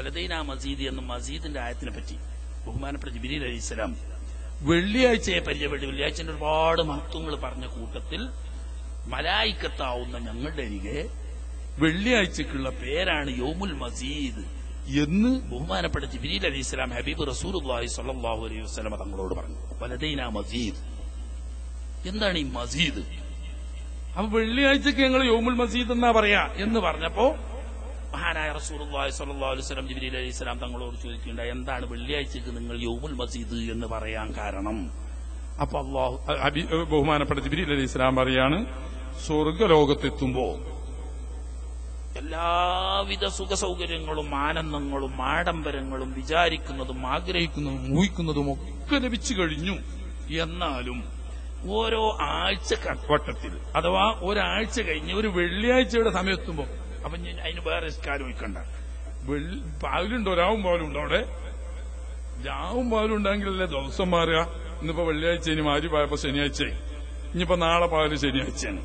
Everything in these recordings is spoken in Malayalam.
വലതൈന മസീദ് എന്ന മസീദിന്റെ ആയത്തിനെ പറ്റി ബഹുമാനപ്പെട്ട ജിബിരി അലൈഹി സ്വലാം വെള്ളിയാഴ്ചയെ പരിചയപ്പെട്ട് വെള്ളിയാഴ്ചന്റെ ഒരുപാട് മഹത്വങ്ങൾ പറഞ്ഞ കൂട്ടത്തിൽ മലായിക്കത്താവുന്ന ഞങ്ങളുടെ അരികെ വെള്ളിയാഴ്ചക്കുള്ള പേരാണ് യോമുൽ മസീദ് എന്ന് ബഹുമാനപ്പെട്ട ജിബിരിൽ അലൈഹി സ്വലാം ഹബീബ് റസൂർ സല്ലാഹു അലൈഹി വസ്ലമ തങ്ങളോട് പറഞ്ഞു. വലതൈന മസീദ്. എന്താണ് ഈ മസീദ്? അപ്പൊ വെള്ളിയാഴ്ചക്ക് ഞങ്ങൾ യോമുൽ മസീദ് എന്നാ പറയാ എന്ന് പറഞ്ഞപ്പോ മഹാനായ അലൈഹി വസല്ലം ജിബ്രീൽ അലൈഹി സ്വലാം തങ്ങളോട് ചോദിക്കേണ്ട എന്താണ് വെള്ളിയാഴ്ചക്ക് നിങ്ങൾ യൗമുൽ മസീദ് എന്ന് പറയാൻ കാരണം? അപ്പൊ അള്ളാഹു ബഹുമാനപ്പെട്ട ജിബിരി അലൈഹി സ്വലാം പറയാണ് സ്വർഗലോകത്തെത്തുമ്പോ എല്ലാവിധ സുഖ സൗകര്യങ്ങളും ആനന്ദങ്ങളും ആഡംബരങ്ങളും വിചാരിക്കുന്നതും ആഗ്രഹിക്കുന്നതും ഊഹിക്കുന്നതും ഒക്കെ ലഭിച്ചു കഴിഞ്ഞു. എന്നാലും ഓരോ ആഴ്ച വട്ടത്തിൽ അഥവാ ഒരാഴ്ച കഴിഞ്ഞ് ഒരു വെള്ളിയാഴ്ചയുടെ സമയത്തുമ്പോ അപ്പൊ അതിന് വേറെ വെള്ളി പാലുണ്ടോ രാവും പാലും ഉണ്ടോ അവിടെ. രാവും പാലും ഉണ്ടെങ്കിലല്ലേ ദിവസം മാറുക. ഇന്നിപ്പോ വെള്ളിയാഴ്ച ഇനി മാരി പോയപ്പോ ശനിയാഴ്ച. ഇനിയിപ്പോ നാളെ പാൽ ശനിയാഴ്ചയാണ്.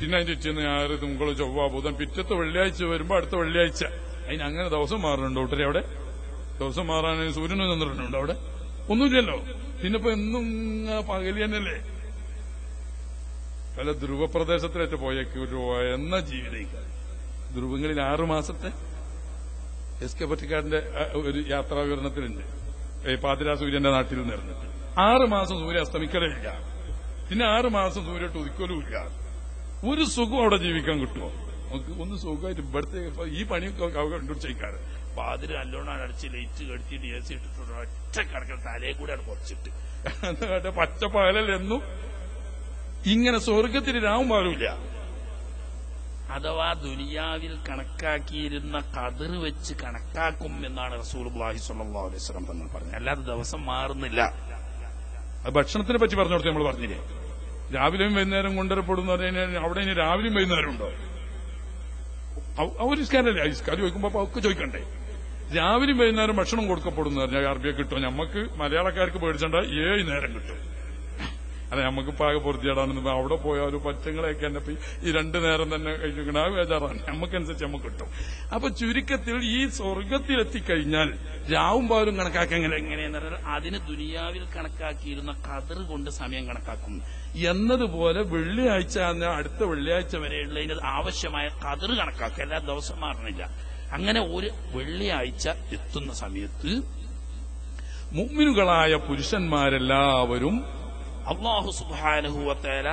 പിന്നെ അതിന്റെ ഉച്ചയെന്ന് ഞായർ തിങ്കൾ ചൊവ്വ ബുധൻ പിറ്റത്തെ വെള്ളിയാഴ്ച വരുമ്പോ അടുത്ത വെള്ളിയാഴ്ച. അതിന് അങ്ങനെ ദിവസം മാറുന്നുണ്ടോ ഒട്ടരെ അവിടെ. ദിവസം മാറാൻ സൂര്യനും ചന്ദ്രനുണ്ടോ അവിടെ. ഒന്നുമില്ലല്ലോ. പിന്നിപ്പോ എന്നും പകലി തന്നെയല്ലേ. പല ധ്രുവപ്രദേശത്തിലേറ്റ് പോയേക്ക് എന്ന ജീവിതം ധ്രുവങ്ങളിൽ ആറുമാസത്തെ എസ് കെ പറ്റിക്കാടിന്റെ ഒരു യാത്രാ വിവരണത്തിലുണ്ട്. ഏ, പാതിരാ സൂര്യന്റെ നാട്ടിൽ നിന്നിരുന്നിട്ട് ആറ് മാസം സൂര്യ അസ്തമിക്കലേ ഇല്ല. പിന്നെ ആറ് മാസം സൂര്യ ഉദിക്കലും ഇല്ല. ഒരു സുഖം അവിടെ ജീവിക്കാൻ കിട്ടുമോ? നമുക്ക് ഒന്ന് സുഖമായിട്ട് ഇവിടുത്തെ ഈ പണി കണ്ടുപിടിച്ചേക്കാറ് പാതിര നല്ലോണം അടച്ച് ലൈറ്റ് കടിച്ചിട്ട് എ സി ഇട്ടിട്ടുണ്ട്. ഒറ്റ കിടക്കൽ തലയെ കൂടെ അവിടെ കുറച്ചിട്ട് പച്ച പച്ചപ്പാലല്ലെന്നും ഇങ്ങനെ സ്വർഗത്തിന് രാവും പാലുമില്ല അഥവാ ദുനിയാവിൽ കണക്കാക്കിയിരുന്ന കതിർ വെച്ച് കണക്കാക്കും എന്നാണ് റസൂൽ അള്ളാഹി സ്വല്ലല്ലാഹു അലൈഹി വസല്ലം തങ്ങൾ പറഞ്ഞത്. അല്ലാതെ ദിവസം മാറുന്നില്ല. അത് ഭക്ഷണത്തിനെ പറ്റി പറഞ്ഞു കൊടുത്ത് നമ്മൾ പറഞ്ഞില്ലേ? രാവിലെയും വൈകുന്നേരം കൊണ്ടുവരപ്പെടുന്ന പറഞ്ഞാൽ അവിടെ ഇനി രാവിലെയും വൈകുന്നേരം ഉണ്ടോ? അവരിസ്കാരല്ലേ ഇസ്കാർ ചോദിക്കുമ്പോ അപ്പൊ അവർക്ക് ചോദിക്കണ്ടേ? രാവിലെയും വൈകുന്നേരം ഭക്ഷണം കൊടുക്കപ്പെടുന്ന പറഞ്ഞാൽ അറബിയെ കിട്ടും. നമുക്ക് മലയാളക്കാർക്ക് പേടിച്ചണ്ട ഏഴ് നേരം കിട്ടും. അല്ല നമുക്ക് പാക പൊറുതിയാടാണെന്ന് അവിടെ പോയ ഒരു പച്ചങ്ങളെയൊക്കെ തന്നെ ഈ രണ്ടു നേരം തന്നെ കഴിക്കണം ആ ബേജാറാണ്. നമുക്കനുസരിച്ച് നമുക്ക് കിട്ടും. അപ്പൊ ചുരുക്കത്തിൽ ഈ സ്വർഗത്തിലെത്തിക്കഴിഞ്ഞാൽ രാവും പാലും കണക്കാക്കാൻ എങ്ങനെ എങ്ങനെയെന്ന് പറഞ്ഞാൽ അതിന് ദുനിയാവിൽ കണക്കാക്കിയിരുന്ന കതിർ കൊണ്ട് സമയം കണക്കാക്കും. എന്നതുപോലെ വെള്ളിയാഴ്ച അടുത്ത വെള്ളിയാഴ്ച വരെയുള്ളതിന് ആവശ്യമായ കതിർ കണക്കാക്കുക എല്ലാ ദിവസം മാറണില്ല. അങ്ങനെ ഒരു വെള്ളിയാഴ്ച എത്തുന്ന സമയത്ത് മുഗ്മിനുകളായ പുരുഷന്മാരെല്ലാവരും അള്ളാഹു സുബാനുഭവത്തേല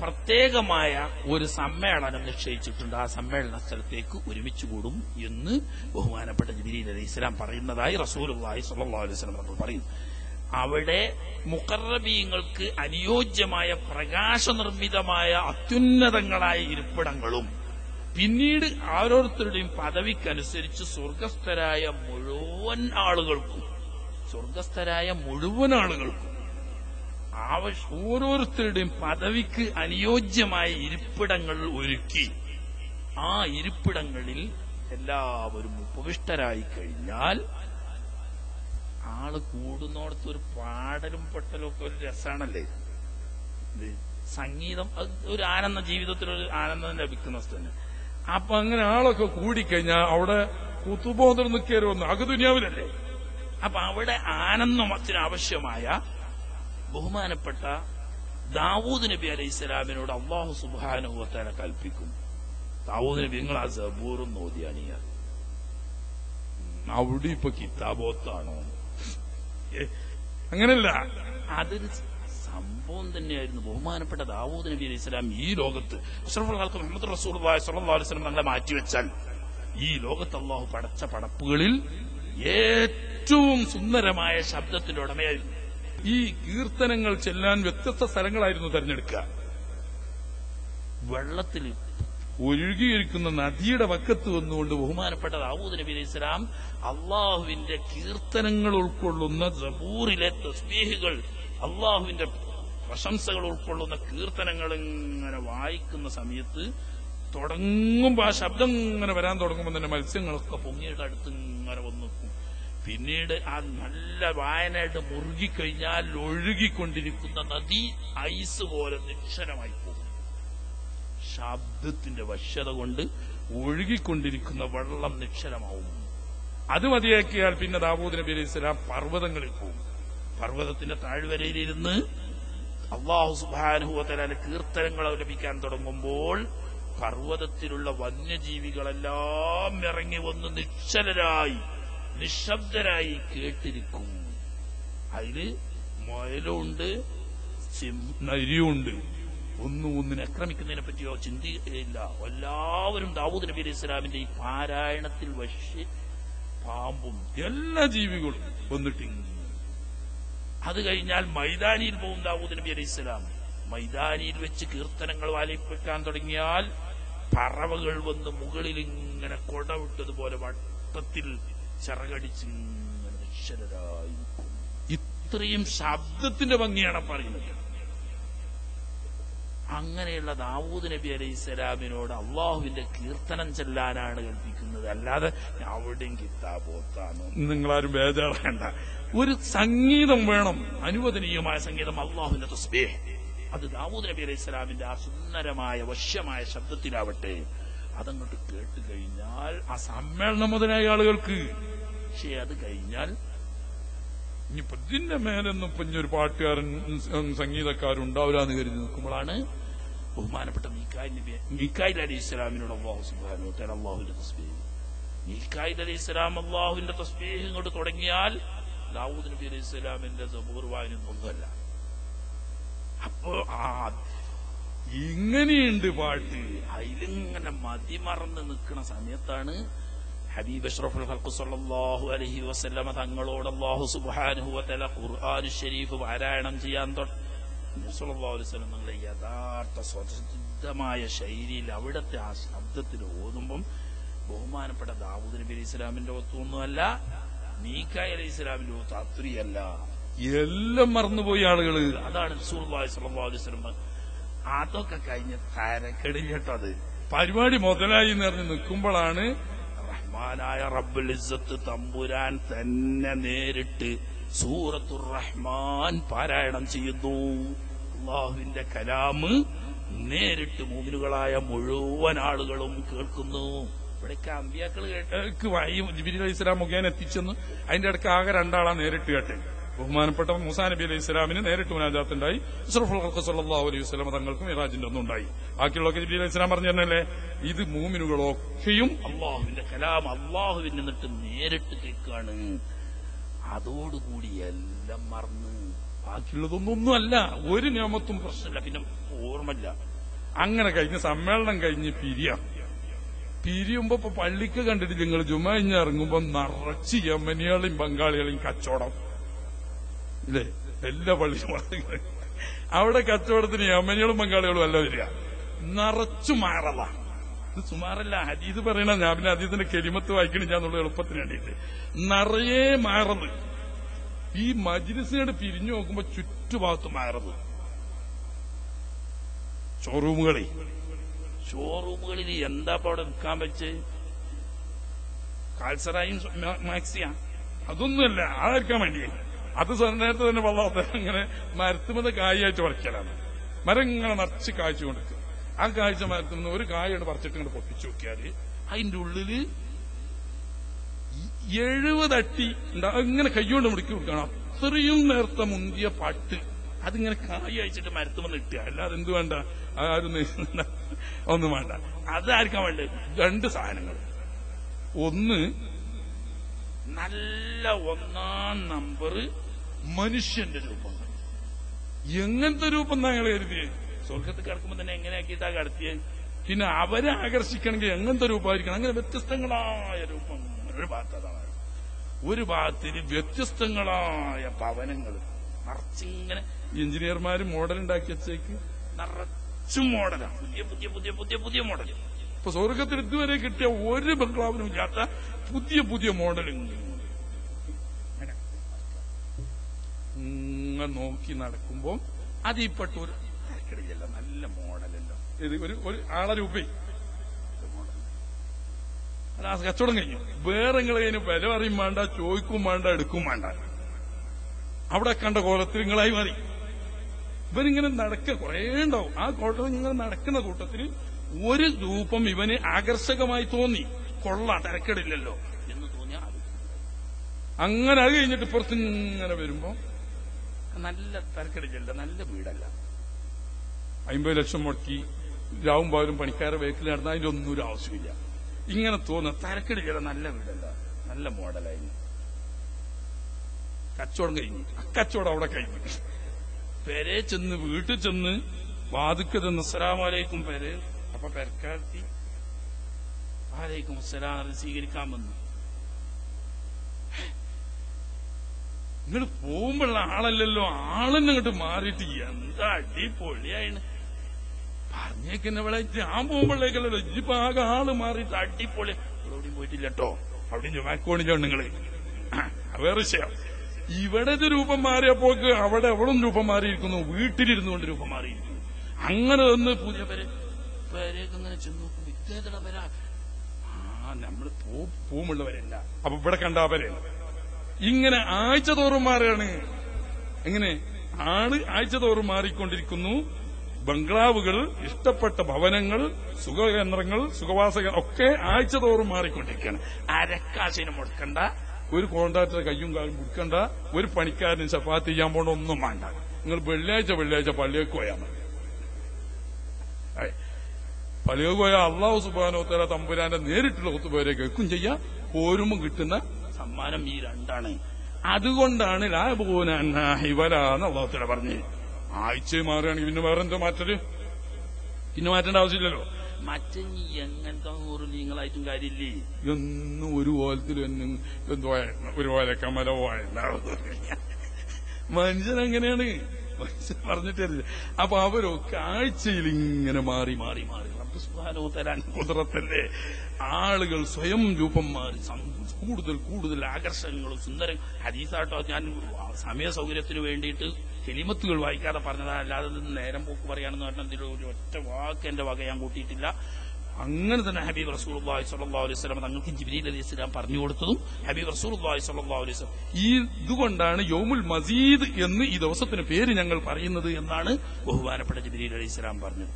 പ്രത്യേകമായ ഒരു സമ്മേളനം നിശ്ചയിച്ചിട്ടുണ്ട്. ആ സമ്മേളന സ്ഥലത്തേക്ക് ഒരുമിച്ച് കൂടും എന്ന് ബഹുമാനപ്പെട്ട ജിബിലി അലൈഹി ഇസ്ലാം പറയുന്നതായി റസൂൽ അള്ളാഹി സല്ലാ അലൈഹി നമ്മൾ പറയുന്നു അവിടെ മുക്കറബീങ്ങൾക്ക് അനുയോജ്യമായ പ്രകാശനിർമ്മിതമായ അത്യുന്നതങ്ങളായ ഇരിപ്പിടങ്ങളും പിന്നീട് ഓരോരുത്തരുടെയും പദവിക്കനുസരിച്ച് സ്വർഗസ്ഥരായ മുഴുവൻ ആളുകൾക്കും സ്വർഗസ്ഥരായ മുഴുവൻ ആളുകൾക്കും ആവശ്യ ഓരോരുത്തരുടെയും പദവിക്ക് അനുയോജ്യമായ ഇരിപ്പിടങ്ങൾ ഒരുക്കി. ആ ഇരിപ്പിടങ്ങളിൽ എല്ലാവരും ഉപവിഷ്ടരായി കഴിഞ്ഞാൽ ആൾ കൂടുന്നോടത്ത് ഒരു പാടലും പെട്ടലും ഒക്കെ ഒരു രസാണല്ലേ? സംഗീതം ഒരു ആനന്ദ ജീവിതത്തിൽ ഒരു ആനന്ദം ലഭിക്കുന്ന തന്നെ അപ്പൊ അങ്ങനെ ആളൊക്കെ കൂടിക്കഴിഞ്ഞാൽ അവിടെ കുത്തുബോധം നിൽക്കരുത് വന്നു. അകദുനിയാവിലല്ലേ? അപ്പൊ അവിടെ ആനന്ദത്തിന് ആവശ്യമായ ബഹുമാനപ്പെട്ട ദാവൂദ് നബി അലൈഹി സ്വലാമിനോട് അള്ളാഹു സുബാനുഭവത്താല കൽപ്പിക്കും. ദാവൂദ് നബി നിങ്ങൾ ആ സബൂറും നോദിയാണിയ അവിടെ ഇപ്പൊ കിതാബോത്താണോ? അങ്ങനല്ല. അതൊരു സംഭവം തന്നെയായിരുന്നു. ബഹുമാനപ്പെട്ട ദാവൂദ് നബി അലൈഹി സ്വലാം ഈ ലോകത്ത് അഷ്റഫുൽ മുഹമ്മദ് റസൂൽ അലൈഹി വസല്ലം തങ്ങളെ മാറ്റിവെച്ചാൽ ഈ ലോകത്ത് അള്ളാഹു പടച്ച പടപ്പുകളിൽ ഏറ്റവും സുന്ദരമായ ശബ്ദത്തിന്റെ ഉടമയായിരുന്നു. ഈ കീർത്തനങ്ങൾ ചെല്ലാൻ വ്യത്യസ്ത സ്ഥലങ്ങളായിരുന്നു തെരഞ്ഞെടുക്കുക. വെള്ളത്തിൽ ഒഴുകിയിരിക്കുന്ന നദിയുടെ വക്കത്ത് വന്നുകൊണ്ട് ബഹുമാനപ്പെട്ട ദാവൂദ് നബി അലൈഹി സ്വലാം അള്ളാഹുവിന്റെ കീർത്തനങ്ങൾ ഉൾക്കൊള്ളുന്ന സബൂറിലെ തസ്ബീഹുകൾ അള്ളാഹുവിന്റെ പ്രശംസകൾ ഉൾക്കൊള്ളുന്ന കീർത്തനങ്ങൾ ഇങ്ങനെ വായിക്കുന്ന സമയത്ത് തുടങ്ങുമ്പോ ആ ശബ്ദം ഇങ്ങനെ വരാൻ തുടങ്ങുമ്പോൾ തന്നെ മത്സ്യങ്ങളൊക്കെ പൊങ്ങിയുടെ അടുത്ത് ഇങ്ങനെ വന്നു നിൽക്കും. പിന്നീട് ആ നല്ല വായനയായിട്ട് മുറുകിക്കഴിഞ്ഞാൽ ഒഴുകിക്കൊണ്ടിരിക്കുന്ന നദി ഐസ് പോലെ നിക്ഷരമായി പോകും. ശബ്ദത്തിന്റെ വശ്യത കൊണ്ട് ഒഴുകിക്കൊണ്ടിരിക്കുന്ന വെള്ളം നിക്ഷരമാവും അത് മതിയാക്കിയാൽ പിന്നെ ദാവൂദ് നബി അലൈഹി സ്വലാം പർവതങ്ങളിൽ പോകും. പർവതത്തിന്റെ താഴ്വരയിലിരുന്ന് അള്ളാഹു സുബാനുഭവത്തലാൽ കീർത്തനങ്ങൾ ലഭിക്കാൻ തുടങ്ങുമ്പോൾ പർവതത്തിലുള്ള വന്യജീവികളെല്ലാം ഇറങ്ങി വന്ന് നിശ്ചലരായി നിശബ്ദരായി കേട്ടിരിക്കും. അതിൽ മുയലുണ്ട് നരിയുണ്ട്. ഒന്നും ഒന്നിനെ ആക്രമിക്കുന്നതിനെ പറ്റിയോ ചിന്തയില്ല. എല്ലാവരും ദാവൂദ് നബി അലൈഹി സ്വലാമിന്റെ ഈ പാരായണത്തിൽ വശി പാമ്പും എല്ലാ ജീവികളും വന്നിട്ട് അത് കഴിഞ്ഞാൽ മൈതാനിയിൽ പോകും ദാവൂദ് നബി അലൈഹി സ്വലാം. മൈതാനിയിൽ വെച്ച് കീർത്തനങ്ങൾ വാലിപ്പിക്കാൻ തുടങ്ങിയാൽ പറവകൾ വന്ന് മുകളിൽ ഇങ്ങനെ കൊടവിട്ടതുപോലെ വട്ടത്തിൽ ചിറകടിച്ച് നിശ്ചലരായി ഇത്രയും ശബ്ദത്തിന്റെ ഭംഗിയാണ് പറയുന്നത് അങ്ങനെയുള്ള ദാവൂദ് നബി അലൈഹി സ്വലാമിനോട് അള്ളാഹുവിന്റെ കീർത്തനം ചെല്ലാനാണ് കൽപ്പിക്കുന്നത്. അല്ലാതെ അവിടെയും കിത്താബോത്താണ് നിങ്ങളാരും ബേജാറാണ്ട ഒരു സംഗീതം വേണം. അനുവദനീയമായ സംഗീതം അള്ളാഹുവിന്റെ തസ്ബീഹ്. അത് ദാവൂദ് നബി അലൈഹി സ്വലാമിന്റെ ആ സുന്ദരമായ വശ്യമായ ശബ്ദത്തിലാവട്ടെ. അതങ്ങോട്ട് കേട്ട് കഴിഞ്ഞാൽ ആ സമ്മേളനം മുതലായ ആളുകൾക്ക്. പക്ഷേ അത് കഴിഞ്ഞാൽ ഇനിയിപ്പോ ഇതിന്റെ മേലൊന്നും ഇപ്പൊ ഇനി ഒരു പാട്ടുകാരൻ സംഗീതക്കാരുണ്ടാവില്ലാന്ന് കരുതി നിൽക്കുമ്പോഴാണ് ബഹുമാനപ്പെട്ട മീക്കായിൽ അലി ഇസ്ലാമിനോട് അള്ളാഹു സുബാനു അള്ളാഹുവിന്റെ തസ്ബീഹ്. മീക്കായിൽ അലി ഇസ്ലാം അള്ളാഹുവിന്റെ തസ്ബീഹ് ഇങ്ങോട്ട് തുടങ്ങിയാൽ ദാവൂദ് നബി അലൈഹി ഇസ്ലാമിന്റെ വായനൊന്നുമല്ല അപ്പോ ആ ഇങ്ങനെയുണ്ട് പാട്ട്. അതിലിങ്ങനെ മതിമറന്ന് നിൽക്കുന്ന സമയത്താണ് ഹബീബ് അഷ്റഫുൽ ഹൽക്കു സല്ലല്ലാഹു അലൈഹി വസല്ലമ തങ്ങളോട് അള്ളാഹു സുബ്ഹാനഹു ഖുർആാനു ഷരീഫ് പാരായണം ചെയ്യാൻ തൊട്ട് സല്ലല്ലാഹു അലൈഹി വസല്ലം തങ്ങളെ യഥാർത്ഥ സ്വതസിദ്ധമായ ശൈലിയിൽ അവിടത്തെ ആ ശബ്ദത്തിൽ ഓതുമ്പം ബഹുമാനപ്പെട്ട ദാവൂദ് നബി അലൈഹി ഇസ്ലാമിന്റെ ഒത്തൊന്നുമല്ല മീക്കായി അലൈഹി ഇസ്ലാമിന്റെ ഒത്ത് അത്രയല്ല എല്ലാം മറന്നുപോയി ആളുകൾ അതാണ് റസൂലുള്ളാഹി സ്വല്ലല്ലാഹു അലൈഹി പറഞ്ഞത്. അതൊക്കെ കഴിഞ്ഞ് തരക്കെടിഞ്ഞിട്ടത് പരിപാടി മുതലായി നിറഞ്ഞ് നിൽക്കുമ്പോഴാണ് റഹ്മാനായ റബ്ബുൽ ഇസ്സത്ത് തമ്പുരാൻ തന്നെ നേരിട്ട് സൂറത്തുർ റഹ്മാൻ പാരായണം ചെയ്യുന്നു. അള്ളാഹുവിന്റെ കലാമ് നേരിട്ട് മൂമിനുകളായ മുഴുവൻ ആളുകളും കേൾക്കുന്നു. ഇവിടേക്ക് അമ്പിയാക്കൾ കേട്ടു ജിബിരി അലൈഹി സ്വലാം മുഖേന എത്തിച്ചെന്ന്. അതിന്റെ ഇടയ്ക്ക് ആകെ രണ്ടാളാ നേരിട്ട് കേട്ടെ ബഹുമാനപ്പെട്ട മൂസാ നബി അലൈഹി സ്വലാമിന് നേരിട്ട് മുനാജാത്തുണ്ടായി. ഇസ്രഫുൽ സല്ലല്ലാഹു അലൈഹി വസല്ലം തങ്ങൾക്കും ഇറാജിന്റെ ഒന്നും ഉണ്ടായി നബി അലൈഹി സ്വലാം പറഞ്ഞു തന്നെയല്ലേ ഇത് മൂമിനുകളൊക്കെയും അള്ളാഹുവിന്റെ കലാം അള്ളാഹുവിൽ നിന്നിട്ട് നേരിട്ട് കേൾക്കുകയാണ് അതോടുകൂടി എല്ലാം മറന്ന്. ബാക്കിയുള്ളതൊന്നൊന്നുമല്ല ഒരു നിയമത്തും പ്രശ്നം പ്രശ്നമില്ല. പിന്നെ ഓർമ്മല്ല അങ്ങനെ കഴിഞ്ഞ് സമ്മേളനം കഴിഞ്ഞ് പിരിയാം. പിരിയുമ്പോ ഇപ്പൊ പള്ളിക്ക് കണ്ടിട്ട് നിങ്ങൾ ജുമ കഴിഞ്ഞ് ഇറങ്ങുമ്പോ നിറച്ച് യമനികളെയും ബംഗാളികളെയും കച്ചവടം. ഇല്ലേ? എല്ലാ പള്ളിയും. അവിടെ കച്ചവടത്തിന് യമനികളും ബംഗാളികളും അല്ല വരിക. നിറച്ചു മാറല ഇത് സുമാറല്ല. ഹദീദ് പറയണ ഞാൻ പിന്നെ ഹദീദിന്റെ കെലിമത്ത് ഞാൻ എന്നുള്ള എളുപ്പത്തിന് വേണ്ടിയിട്ട്. നിറയെ മാറത് ഈ മജ്ലിസിനോട് പിരിഞ്ഞു നോക്കുമ്പോ ചുറ്റുഭാഗത്ത് മാറത് ഷോറൂമുകളെ. ഷോറൂമുകളിൽ എന്താ അവിടെ വിൽക്കാൻ വെച്ച് കാൽസറായും മാക്സിയാ. അതൊന്നുമല്ല. അതെടുക്കാൻ വേണ്ടി അത് നേരത്തെ തന്നെ വള്ളാത്ത ഇങ്ങനെ മരത്തുമത് കായായിട്ട് പറിക്കലാണ്. മരം ഇങ്ങനെ നിറച്ച് കാഴ്ച കൊടുക്കും ആ കാഴ്ച മരത്തുനിന്ന് ഒരു കായോട് പറിച്ചിട്ട് ഇങ്ങനെ പൊട്ടിച്ചു നോക്കിയാൽ അതിന്റെ ഉള്ളിൽ എഴുപതട്ടി ഇങ്ങനെ കൈകൊണ്ട് മുടുക്കി കൊടുക്കണം. അത്രയും നേരത്തെ മുന്തിയ പാട്ട്. അതിങ്ങനെ കായ് അയച്ചിട്ട് മരത്തുമെന്ന് ഇട്ടുക അല്ലാതെ എന്ത് വേണ്ട. ആരും. ഒന്നും വേണ്ട. അതായിരിക്കാൻ വേണ്ടത്. രണ്ട് സാധനങ്ങൾ ഒന്ന് നല്ല ഒന്നാം നമ്പർ മനുഷ്യന്റെ രൂപം. എങ്ങനത്തെ രൂപം ഞങ്ങൾ കരുതിയേ? സ്വർഗത്ത് കിടക്കുമ്പോൾ തന്നെ എങ്ങനെയാക്കിയിട്ടാ കടത്തിയത് പിന്നെ അവരെ ആകർഷിക്കണമെങ്കിൽ എങ്ങനത്തെ രൂപമായിരിക്കണം? അങ്ങനെ വ്യത്യസ്തങ്ങളായ രൂപം. ഒരു ഭാഗത്ത് ഒരു ഭാഗത്തിന് വ്യത്യസ്തങ്ങളായ ഭവനങ്ങൾ നിറച്ചിങ്ങനെ എഞ്ചിനീയർമാര് മോഡൽ ഉണ്ടാക്കി വെച്ചേക്ക്. നിറച്ചും മോഡലാണ്. പുതിയ പുതിയ പുതിയ പുതിയ പുതിയ മോഡൽ ഇപ്പൊ സ്വർഗത്തിൽ ഇതുവരെ കിട്ടിയ ഒരു ബംഗ്ലാവിനും ഇല്ലാത്ത പുതിയ പുതിയ മോഡൽ ഇങ്ങനെ നോക്കി നടക്കുമ്പോ അതിൽപ്പെട്ട ഒരു നല്ല മോഡലല്ലോ ഇത് ഒരു ഒരു ആളെ രൂപേ. അത് ആ കച്ചവടം കഴിഞ്ഞു. വേറെ നിങ്ങൾ വില അറിയും വേണ്ട ചോദിക്കും വേണ്ട എടുക്കും വേണ്ട. അവിടെ കണ്ട കോലത്തിൽ നിങ്ങളായി മാറി. ഇവരിങ്ങനെ നടക്ക കുറേ ഉണ്ടാവും. ആ കോട്ടത്തിൽ നിങ്ങൾ നടക്കുന്ന കൂട്ടത്തിൽ ഒരു രൂപം ഇവന് ആകർഷകമായി തോന്നി. കൊള്ളാം തിരക്കടില്ലല്ലോ എന്ന് തോന്നിയാൽ അങ്ങനെ അത് കഴിഞ്ഞിട്ട് പുറത്ത് വരുമ്പോ നല്ല തരക്കടില്ല നല്ല വീടല്ല. അമ്പത് ലക്ഷം മുടക്കി രാവും പകലും പണിക്കാരെ വേക്കിൽ നടന്നാൽ അതിന്റെ ഒന്നും ഒരു ആവശ്യമില്ല. ഇങ്ങനെ തോന്നുന്ന തരക്കടില്ല നല്ല വീടല്ല നല്ല മോഡലായിരുന്നു. കച്ചവടം കഴിഞ്ഞു അക്കച്ചവടം അവിടെ കഴിഞ്ഞു. പെരെ ചെന്ന് വീട്ടിൽ ചെന്ന് വാതുക്ക നിസ്സലാമലേക്കും പേര്. അപ്പൊ പെരക്കാർത്തി ആലേക്കും അസ്സലാം സ്വീകരിക്കാൻ വന്നു. നിങ്ങൾ പോകുമ്പോഴുള്ള ആളല്ലല്ലോ. ആളിനങ്ങോട്ട് മാറിയിട്ട് എന്താ അടിപൊളിയാണ് പറഞ്ഞേക്കുന്ന ഇവിടെ ഞാൻ പോകുമ്പോഴേക്കല്ലോ ഇപ്പൊ ആകെ ആൾ മാറിയിട്ട് അടിപൊളി. അവിടെയും പോയിട്ടില്ല കേട്ടോ അവിടെ ചുമക്കോണിച്ചോ നിങ്ങൾ. വേറെ വിഷയം. ഇവിടെ ഇത് രൂപം മാറിയപ്പോക്ക് അവിടെ എവിടും രൂപം മാറിയിരിക്കുന്നു. വീട്ടിലിരുന്നുകൊണ്ട് രൂപം മാറിയിരിക്കുന്നു. അങ്ങനെ ഒന്ന് പുതിയ പേര് പേരേക്ക് ഇങ്ങനെ ചെന്ന് നോക്കും. ഇദ്ദേഹത്തിന്റെ പേരാ ആ നമ്മൾ പൂ പൂമുള്ളവരല്ല അപ്പൊ ഇവിടെ കണ്ടാവരെ ഇങ്ങനെ ആഴ്ച തോറും മാറുകയാണ്. എങ്ങനെ? ആൾ ആഴ്ച തോറും മാറിക്കൊണ്ടിരിക്കുന്നു. ബംഗ്ലാവുകൾ ഇഷ്ടപ്പെട്ട ഭവനങ്ങൾ സുഖകേന്ദ്രങ്ങൾ സുഖവാസകൾ ഒക്കെ ആഴ്ച തോറും മാറിക്കൊണ്ടിരിക്കുകയാണ്. അരക്കാശിന് മുടക്കണ്ട. ഒരു കോൺട്രാക്ടറെ കയ്യും കാലും മുടക്കണ്ട. ഒരു പണിക്കാരന് ചപ്പാത്തി ചെയ്യാൻ പോണ ഒന്നും വേണ്ട. നിങ്ങൾ വെള്ളിയാഴ്ച വെള്ളിയാഴ്ച പള്ളിയൊക്കെ പോയാൽ മതി. പള്ളിയൊക്കെ പോയാൽ അള്ളാഹു സുബാനോത്തര തമ്പുരാന്റെ നേരിട്ടുള്ള ഒത്തുപോരെ കേൾക്കും ചെയ്യാം. പോരുമ്പം കിട്ടുന്ന സമ്മാനം ഈ രണ്ടാണ്. അതുകൊണ്ടാണ് ലാബോന ഹിവലാന്ന് അള്ളാഹുത്തല പറഞ്ഞ് ആഴ്ച മാറുകയാണെങ്കിൽ പിന്നെ വേറെന്തോ മാറ്റൽ? പിന്നെ മാറ്റേണ്ട ആവശ്യമില്ലല്ലോ. മറ്റേ എങ്ങനത്തെ നൂറ് നീങ്ങളായിട്ടും കാര്യമില്ലേ? എന്നും ഒരു കോലത്തിൽ എന്നും എന്തോ ഒരു പോലെ മല മനുഷ്യൻ പറഞ്ഞിട്ടില്ല. അപ്പൊ അവരൊക്കെ ആഴ്ചയിൽ ഇങ്ങനെ മാറി മാറി മാറി. നമുക്ക് സുബ്ഹാനഹു തരാൻ കുതിരത്തല്ലേ ആളുകൾ സ്വയം രൂപം മാറി കൂടുതൽ കൂടുതൽ ആകർഷകങ്ങളും സുന്ദരം. ഹദീസാട്ടോ ഞാൻ സമയ സൗകര്യത്തിന് വേണ്ടിയിട്ട് ഹെലിമത്തുകൾ വായിക്കാതെ പറഞ്ഞതാ. അല്ലാതെ നേരം പോക്ക് പറയാണെന്ന് പറഞ്ഞാൽ ഇതിൽ ഒരു ഒറ്റ വാക്ക് എന്റെ വക ഞാൻ കൂട്ടിയിട്ടില്ല. അങ്ങനെ തന്നെ ഹബീബ് റസൂൽ സല്ലാ അലൈഹി സ്വലം തങ്ങൾക്ക് ജിബിലി അലൈഹി സ്വലാം പറഞ്ഞു കൊടുത്തതും ഹബീബ് റസൂൽ സല്ലാ അലൈഹി സ്വലം ഈ ഇതുകൊണ്ടാണ് യോമുൽ മസീദ് എന്ന് ഈ ദിവസത്തിന് പേര് ഞങ്ങൾ പറയുന്നത് എന്നാണ് ബഹുമാനപ്പെട്ട ജിബിലി അലൈഹി സ്വലാം പറഞ്ഞത്.